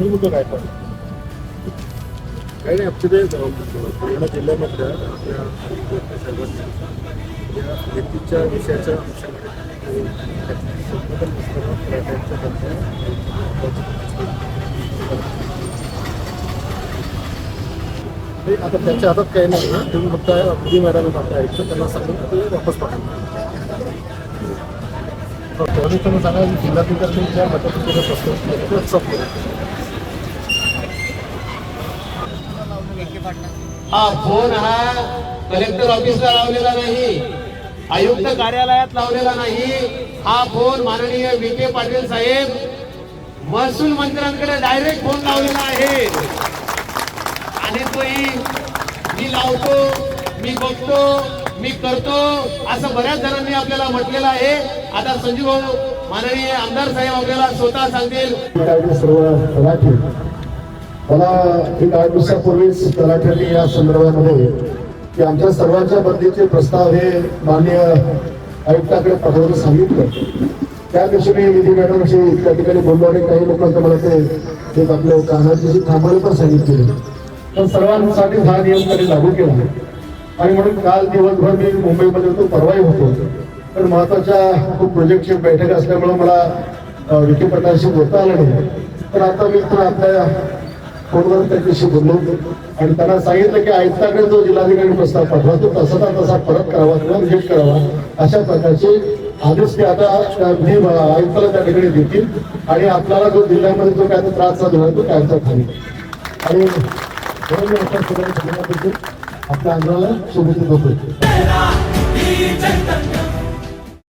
का काय पण. काही नाही ॲक्च्युली पूर्ण जिल्ह्यामधल्या आपल्या सर्वांनी या शेतीच्या विषयाच्या ते आता त्यांच्या हातात काही नाही ना तुम्ही फक्त मोदी मॅडम ऐकतं त्यांना सांगून ते वापस तुम्ही सांगा की जिल्हाधिकारी ज्या मदत केलं असतं ते सब हा फोन हा कलेक्टर ऑफिसला लावलेला नाही आयुक्त कार्यालयात लावलेला नाही. हा फोन माननीय विखे पाटील साहेब महसूल मंत्र्यांकडे डायरेक्ट फोन लावलेला आहे. आणि तोही मी लावतो मी बघतो मी करतो असं बऱ्याच जणांनी आपल्याला म्हटलेलं आहे. आता संजीव भाऊ माननीय आमदार साहेब आपल्याला स्वतः सांगतील. सर्व मला एक आठ दिवसापूर्वीच तलाठ्यांनी या संदर्भामध्ये की आमच्या सर्वांच्या बदलीचे प्रस्ताव हे मान्य आयुक्ताकडे पाठवण्याचं सांगितलं. त्या दिवशी मी विधी मॅडमशी त्या ठिकाणी बोललो आणि काही लोकांचं मला ते एक आपले कानाची थांबवले पण सांगितले. पण सर्वांसाठी हा नियम त्यांनी लागू केला. आणि म्हणून काल दिवसभर मी मुंबईमध्ये होतो परवाही होतो. पण महत्त्वाच्या खूप प्रोजेक्टची बैठक असल्यामुळे मला विखे पटाशी बोलता आलं नाही. पण आता मी तर आपल्या फोनवर त्यांच्याशी बोललो. आणि त्यांना सांगितलं की आयुक्ताकडे जो जिल्हाधिकारी प्रस्ताव पाठवा तो तसा तसा परत करावा किंवा रिजेक्ट करावा. अशा प्रकारचे आदेश ते आता मी आयुक्ताला त्या ठिकाणी देतील. आणि आपल्याला जो जिल्ह्यामध्ये जो काय त्रास झाला आहे तो कायमचा थांबेल. आणि मी आपल्या आंदोलनाला शुभेच्छा देतो